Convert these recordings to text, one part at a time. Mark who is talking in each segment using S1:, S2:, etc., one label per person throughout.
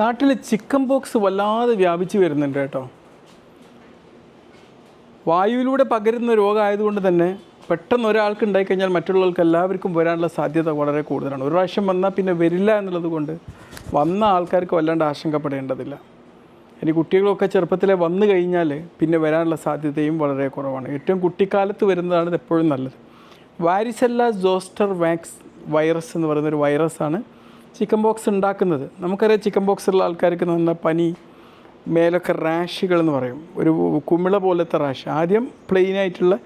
S1: നാട്ടിൽ chicken pox വല്ലാതെ വ്യാപിച്ചു വരുന്നുണ്ട് കേട്ടോ. വായുവിലൂടെ പകരുന്ന രോഗമായതുകൊണ്ട് തന്നെ പെട്ടെന്ന് ഒരാൾക്ക് ഉണ്ടായിക്കഴിഞ്ഞാൽ മറ്റുള്ളവർക്ക് എല്ലാവർക്കും വരാനുള്ള സാധ്യത വളരെ കൂടുതലാണ്. ഒരു പ്രാവശ്യം വന്നാൽ പിന്നെ വരില്ല എന്നുള്ളത് കൊണ്ട് വന്ന ആൾക്കാർക്ക് വല്ലാണ്ട് ആശങ്കപ്പെടേണ്ടതില്ല. ഇനി കുട്ടികളൊക്കെ ചെറുപ്പത്തിലെ വന്നു കഴിഞ്ഞാൽ പിന്നെ വരാനുള്ള സാധ്യതയും വളരെ കുറവാണ്. ഏറ്റവും കുട്ടിക്കാലത്ത് വരുന്നതാണ് എപ്പോഴും നല്ലത്. വാരിസെല്ല ജോസ്റ്റർ വാക്സ് വൈറസ് എന്ന് പറയുന്നൊരു വൈറസാണ്. ചിക്കൻ ബോക്സ് ഉണ്ടാക്കുന്നത്. നമുക്കറിയാം ചിക്കൻ ബോക്സ് ഉള്ള ആൾക്കാർക്ക് നല്ല പനി മേലൊക്കെ റാഷുകൾ എന്ന് പറയും. ഒരു കുമിള പോലത്തെ റാഷ്. ആദ്യം പ്ലെയിൻ ആയിട്ടുള്ള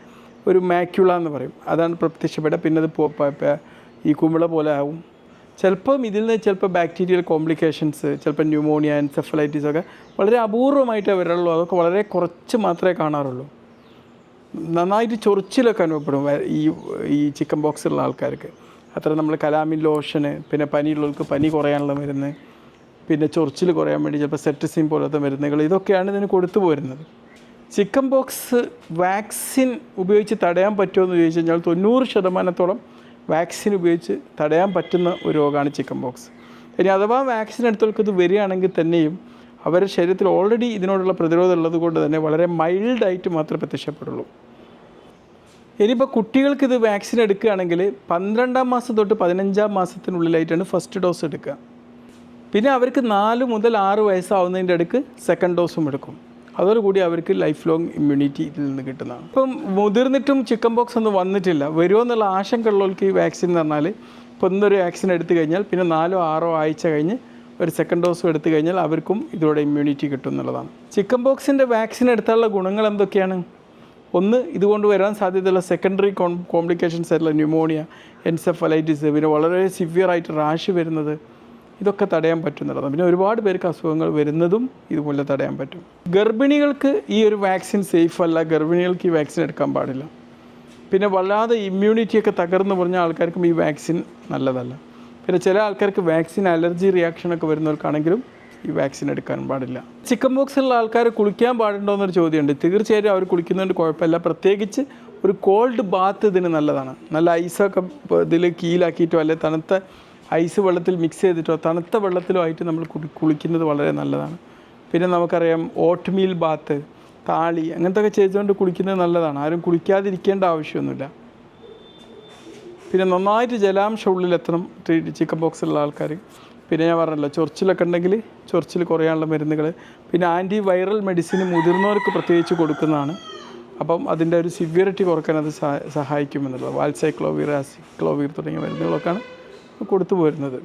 S1: ഒരു മാക്യുള എന്ന് പറയും. അതാണ് പ്രത്യക്ഷപ്പെടുക. പിന്നെ അത് ഈ കുമിള പോലെ ആവും. ചിലപ്പം ഇതിൽ നിന്ന് ചിലപ്പോൾ ബാക്ടീരിയൽ കോംപ്ലിക്കേഷൻസ് ചിലപ്പോൾ ന്യൂമോണിയ എൻസെഫലൈറ്റിസ് ഒക്കെ വളരെ അപൂർവമായിട്ടേ വരുള്ളൂ അതൊക്കെ വളരെ കുറച്ച് മാത്രമേ കാണാറുള്ളൂ. നന്നായിട്ട് ചൊറിച്ചിലൊക്കെ അനുഭവപ്പെടും ഈ ഈ ചിക്കൻ ബോക്സ് ഉള്ള ആൾക്കാർക്ക്. അത്ര നമ്മൾ കലാമിൻ ലോഷന് പിന്നെ പനിയുള്ളവർക്ക് പനി കുറയാനുള്ള മരുന്ന് പിന്നെ ചൊറിച്ചിൽ കുറയാൻ വേണ്ടി ചിലപ്പോൾ സെറ്റസിൻ പോലത്തെ മരുന്നുകൾ ഇതൊക്കെയാണ് ഇതിന് കൊടുത്തു പോരുന്നത്. ചിക്കൻ ബോക്സ് വാക്സിൻ ഉപയോഗിച്ച് തടയാൻ പറ്റുമോ എന്ന് ചോദിച്ചു കഴിഞ്ഞാൽ തൊണ്ണൂറ് ശതമാനത്തോളം വാക്സിൻ ഉപയോഗിച്ച് തടയാൻ പറ്റുന്ന ഒരു രോഗമാണ് ചിക്കൻ ബോക്സ് ഇനി അഥവാ വാക്സിൻ എടുത്തവർക്ക് ഇത് വരികയാണെങ്കിൽ തന്നെയും അവരുടെ ശരീരത്തിൽ ഓൾറെഡി ഇതിനോടുള്ള പ്രതിരോധം ഉള്ളത് കൊണ്ട് തന്നെ വളരെ മൈൽഡായിട്ട് മാത്രമേ പ്രത്യക്ഷപ്പെടുള്ളൂ. ഇനിയിപ്പോൾ കുട്ടികൾക്ക് ഇത് വാക്സിൻ എടുക്കുകയാണെങ്കിൽ പന്ത്രണ്ടാം മാസം തൊട്ട് പതിനഞ്ചാം മാസത്തിനുള്ളിലായിട്ടാണ് ഫസ്റ്റ് ഡോസ് എടുക്കുക. പിന്നെ അവർക്ക് നാല് മുതൽ ആറ് വയസ്സാവുന്നതിന്റെ അടുക്ക് സെക്കൻഡ് ഡോസും എടുക്കും. അതോടുകൂടി അവർക്ക് ലൈഫ് ലോങ് ഇമ്മ്യൂണിറ്റി ഇതിൽ നിന്ന് കിട്ടുന്നതാണ്. ഇപ്പം മുതിർന്നിട്ടും ചിക്കൻ ബോക്സ് ഒന്നും വന്നിട്ടില്ല. വരുമോ എന്നുള്ള ആശങ്ക ഉള്ളവർക്ക് ഈ വാക്സിൻ എന്ന് പറഞ്ഞാൽ ഇപ്പോൾ ഇന്നൊരു വാക്സിൻ എടുത്തു കഴിഞ്ഞാൽ പിന്നെ നാലോ ആറോ ആഴ്ച കഴിഞ്ഞ് ഒരു സെക്കൻഡ് ഡോസും എടുത്തു കഴിഞ്ഞാൽ അവർക്കും ഇതോടെ ഇമ്മ്യൂണിറ്റി കിട്ടും എന്നുള്ളതാണ്. ചിക്കൻ ബോക്സിന്റെ വാക്സിൻ എടുത്താലുള്ള ഗുണങ്ങൾ എന്തൊക്കെയാണ്? ഒന്ന് ഇതുകൊണ്ട് വരാൻ സാധ്യതയുള്ള സെക്കൻഡറി കോം കോംപ്ലിക്കേഷൻസ് ആയിട്ടുള്ള ന്യൂമോണിയ എൻസെഫലൈറ്റിസ് പിന്നെ വളരെ സിവിയറായിട്ട് റാഷ് വരുന്നത് ഇതൊക്കെ തടയാൻ പറ്റുന്നുള്ളതാണ് പിന്നെ ഒരുപാട് പേർക്ക് അസുഖങ്ങൾ വരുന്നതും ഇതുപോലെ തടയാൻ പറ്റും. ഗർഭിണികൾക്ക് ഈ ഒരു വാക്സിൻ സേഫ് അല്ല. ഗർഭിണികൾക്ക് ഈ വാക്സിൻ എടുക്കാൻ പാടില്ല. പിന്നെ വല്ലാതെ ഇമ്മ്യൂണിറ്റിയൊക്കെ തകർന്നു പറഞ്ഞ ആൾക്കാർക്കും ഈ വാക്സിൻ നല്ലതല്ല. പിന്നെ ചില ആൾക്കാർക്ക് വാക്സിൻ അലർജി റിയാക്ഷനൊക്കെ വരുന്നവർക്കാണെങ്കിലും ഈ വാക്സിൻ എടുക്കാൻ പാടില്ല. ചിക്കൻ ബോക്സ് ഉള്ള ആൾക്കാർ കുളിക്കാൻ പാടുണ്ടോ എന്നൊരു ചോദ്യമുണ്ട്. തീർച്ചയായിട്ടും അവർ കുളിക്കുന്നതുകൊണ്ട് കുഴപ്പമില്ല. പ്രത്യേകിച്ച് ഒരു കോൾഡ് ബാത്ത് ഇതിന് നല്ലതാണ്. നല്ല ഐസൊക്കെ ഇതിൽ കീലാക്കിയിട്ടോ അല്ലെങ്കിൽ തണുത്ത ഐസ് വെള്ളത്തിൽ മിക്സ് ചെയ്തിട്ടോ തണുത്ത വെള്ളത്തിലോ ആയിട്ട് നമ്മൾ കുളിക്കുന്നത് വളരെ നല്ലതാണ്. പിന്നെ നമുക്കറിയാം ഓട്ട് മീൽ ബാത്ത് താളി അങ്ങനത്തെ ഒക്കെ ചെയ്തുകൊണ്ട് കുളിക്കുന്നത് നല്ലതാണ്. ആരും കുളിക്കാതിരിക്കേണ്ട ആവശ്യമൊന്നുമില്ല. പിന്നെ നന്നായിട്ട് ജലാംശം ഉള്ളിലെത്തണം ചിക്കൻ ബോക്സ് ഉള്ള ആൾക്കാർ പിന്നെ ഞാൻ പറഞ്ഞല്ലോ ചൊറിച്ചിലൊക്കെ ഉണ്ടെങ്കിൽ ചൊറിച്ചിൽ കുറയാനുള്ള മരുന്നുകൾ പിന്നെ ആന്റി വൈറൽ മെഡിസിൻ മുതിർന്നവർക്ക് പ്രത്യേകിച്ച് കൊടുക്കുന്നതാണ്. അപ്പം അതിന്റെ ഒരു സിവിയറിറ്റി കുറയ്ക്കാൻ അത് സഹാ- സഹായിക്കുമെന്നുള്ളത്. വാൽസൈക്ലോവീർ ആസിക്ലോവീർ തുടങ്ങിയ മരുന്നുകളൊക്കെയാണ് കൊടുത്തു പോരുന്നത്.